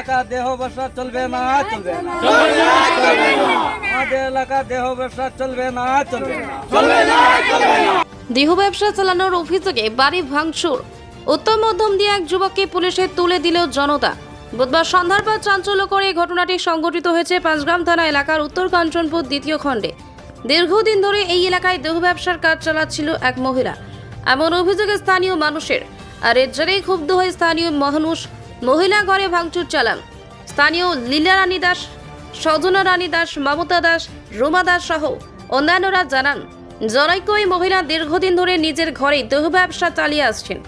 এলাকা দেহ ব্যবসা চলবে না চলবে না। আমাদের এলাকা দেহ ব্যবসা চলবে না চলবে না। দেহ ব্যবসা চালানোর অভিযোগে বাড়ি ভাঙচুর। উত্তম মধ্যম দিয়ে এক যুবককে পুলিশে তুলে দিল জনতা। বুধবার সন্ধ্যার পর চাঞ্চল্য করে এই ঘটনাটি সংঘটিত হয়েছে পাঁচগ্রাম থানা এলাকার উত্তর কাঞ্চনপুর দ্বিতীয় খণ্ডে। দীর্ঘদিন ধরে এই এলাকায় দেহ ব্যবসার কাজ চালাচ্ছিল এক মহিলা। এমন অভিযোগে স্থানীয় মানুষের আর এর জেরেই ক্ষুব্ধ হয়ে স্থানীয় মানুষ মহিলা ঘরে ভাঙচুর চালান। স্থানীয় লীলা রানী দাস, সজনা রানী দাস, মমতা দাস, রুমা দাস সহ অন্যান্যরা জানান, জনৈক ওই মহিলা দীর্ঘদিন ধরে নিজের ঘরেই দেহ ব্যবসা চালিয়ে আসছেন।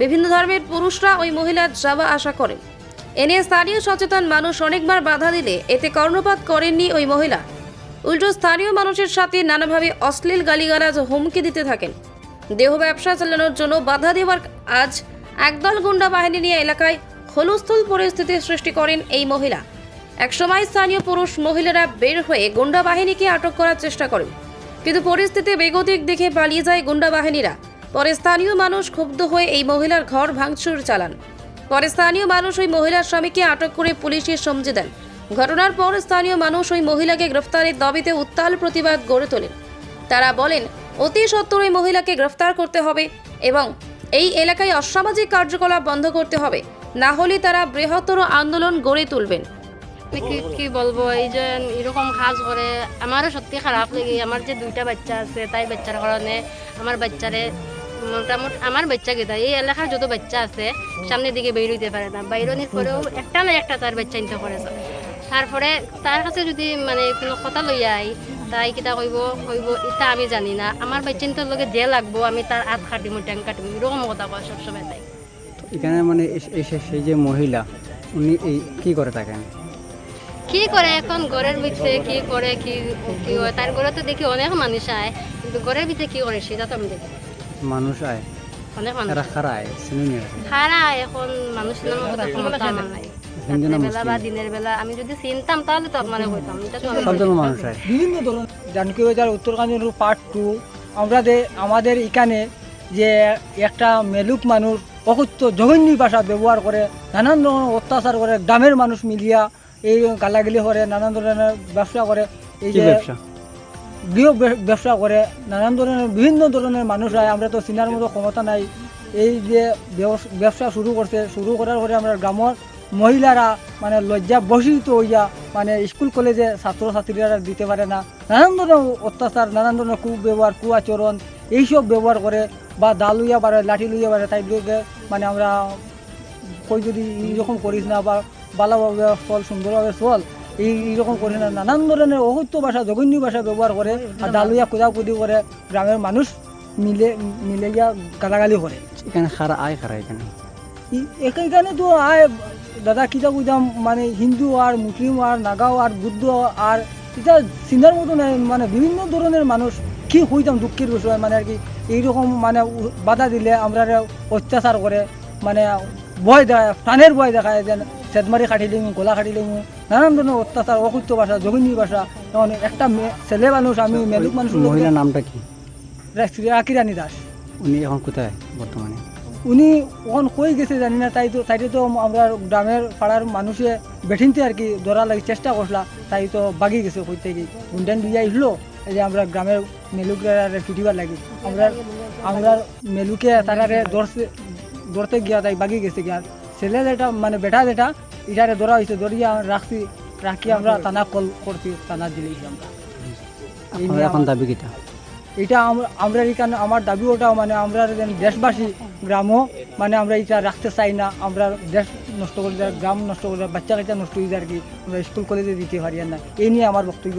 বিভিন্ন ধর্মের পুরুষরা ওই মহিলার যাওয়া আশা করেন। এ নিয়ে স্থানীয় সচেতন মানুষ অনেকবার বাধা দিলে এতে কর্ণপাত করেননি ওই মহিলা। উল্টো স্থানীয় মানুষের সাথে নানাভাবে অশ্লীল গালিগালাজ হুমকি দিতে থাকেন। দেহ ব্যবসা চালানোর জন্য বাধা দেওয়ার আজ একদল গুন্ডা বাহিনী নিয়ে এলাকায় হলুস্থল পরিস্থিতির সৃষ্টি করেন এই মহিলা। একসময় স্থানীয় পুরুষ মহিলারা বের হয়ে গুন্ডা বাহিনীকে আটক করার চেষ্টা করেন। কিন্তু পরিস্থিতি বেগতিক দেখে পালিয়ে যায় গুন্ডা বাহিনীরা। পরে স্থানীয় মানুষ ক্ষুব্ধ হয়ে এই মহিলার ঘর ভাঙচুর চালান। পরে স্থানীয় মানুষ ওই মহিলার স্বামীকে আটক করে পুলিশে সমঝে দেন। ঘটনার পর স্থানীয় মানুষ ওই মহিলাকে গ্রেফতারের দাবিতে উত্তাল প্রতিবাদ গড়ে তোলেন। তারা বলেন, অতি সত্বর ওই মহিলাকে গ্রেফতার করতে হবে এবং এই এলাকায় অসামাজিক কার্যকলাপ বন্ধ করতে হবে। না হলে তারা বৃহত্তর আন্দোলন গড়ে তুলবেন। কি বলব? এই যে এরকম কাজ করে, আমারও সত্যি খারাপ লাগে। আমার যে দুইটা বাচ্চা আছে, তাই বাচ্চার কারণে আমার বাচ্চারে মোটামুটি আমার বাচ্চা গেতা এই এলাকার যত বাচ্চা আছে, সামনের দিকে বের হইতে পারে না। বাইরনির পরেও একটা না একটা তার বাচ্চা নিতে পারেছে তারপরে তার কাছে যদি মানে কোনো কথা লই আই, তাই কিতা কইব? কইব, এটা আমি জানি না। আমার বাচ্চা নিতে লগে যে লাগবো, আমি তার হাত কাটিম ট্যাং কাটিম। এরকম কথা কয় সবসময় তাই। এখানে মানে এসে সেই যে মহিলা উনি এই কি করে থাকেন? কি করে এখন ঘরের ভিতরে কি করে কি কি হয়? তার ঘরে তো দেখি অনেক মানুষ আয় কিন্তু ঘরের ভিতরে কি করে সেটা তো আমি দেখি মানুষ আয়? অনেক মানুষ এখন নাই। বেলা বা দিনের বেলা আমি যদি চিনতাম তাহলে তো আপনারা কইতাম এটা তো আমি সব ধরনের মানুষ আয়। বিভিন্ন ধরনের জানকী বাজার উত্তরকাঞ্চন পার্ট টু আমরা আমাদের এখানে যে একটা মেলুক মানুষ অকুত্য জঘন্য ভাষা ব্যবহার করে নানান ধরনের অত্যাচার করে গ্রামের মানুষ মিলিয়া এই গালাগালি করে নানান ধরনের ব্যবসা করে এই যে গৃহ ব্যবসা করে নানান ধরনের বিভিন্ন ধরনের মানুষ হয় আমরা তো চিনার মতো ক্ষমতা নাই। এই যে ব্যবস- ব্যবসা শুরু করছে শুরু করার পরে আমরা গ্রামের মহিলারা মানে লজ্জা বসিত হইয়া মানে স্কুল কলেজে ছাত্রছাত্রীরা দিতে পারে না। নানান ধরনের অত্যাচার নানান ধরনের কুব্যবহার কুয়াচরণ এইসব ব্যবহার করে বা দা লইয়া পারে লাঠি লইয়া পারে তাই মানে আমরা কই যদি এইরকম করিস না বা ভালোভাবে চল সুন্দরভাবে চল এই এইরকম করে না নানান ধরনের অসত্য ভাষা জঘন্য ভাষা ব্যবহার করে আর ডালুয়া কুদাকুদি করে গ্রামের মানুষ মিলে মিলে গিয়া গালাগালি করে। এখানে খারা আয় খারা এখানে। এখানে তো আয় দাদা কিতা কইতাম মানে হিন্দু আর মুসলিম আর নাগাও আর বুদ্ধ আর এটা চিনার মতো মানে বিভিন্ন ধরনের মানুষ কি হইতাম দুঃখের বিষয় মানে আর কি এইরকম মানে বাধা দিলে আমরা অত্যাচার করে মানে ভয় দেখায় প্রাণের ভয় দেখায় যেন সেদমারি কাটি দিমু গলা কাটি দিমু নানান ধরনের অত্যাচার অকুত্য ভাষা জঘিনী ভাষা। যেমন একটা ছেলে মানুষ আমি মেলুক মানুষ মহিলার নামটা কি? আকিরানি দাস। উনি এখন কোথায় বর্তমানে? উনি ওখান কই গেছে জানি না তাই তো তাই তো আমরা গ্রামের পাড়ার মানুষে বেঠিনতে আর কি ধরা লাগি চেষ্টা করলা তাই তো বাগি গেছে কই থেকে। গুন্ডান দিয়ে আসলো এই যে আমরা গ্রামের মেলুকে পিটিবার লাগি। আমরা আমরা মেলুকে তারারে ধরতে ধরতে গিয়া তাই বাগি গেছে গিয়া। ছেলে যেটা মানে বেটা যেটা ইটারে ধরা হয়েছে ধরিয়া রাখছি রাখি আমরা থানা কল করছি থানা দিলে আমরা। এখন দাবি কিটা? এটা আমরা আমরা এখানে আমার দাবি ওটাও মানে আমরা যেন দেশবাসী গ্রামও মানে আমরা এটা রাখতে চাই না। আমরা দেশ নষ্ট করে দেওয়ার, গ্রাম নষ্ট করে দেওয়ার, বাচ্চা কাচ্চা নষ্ট হয়ে যায় আর কি আমরা স্কুল, কলেজে দিতে পারি না। এই নিয়ে আমার বক্তব্য।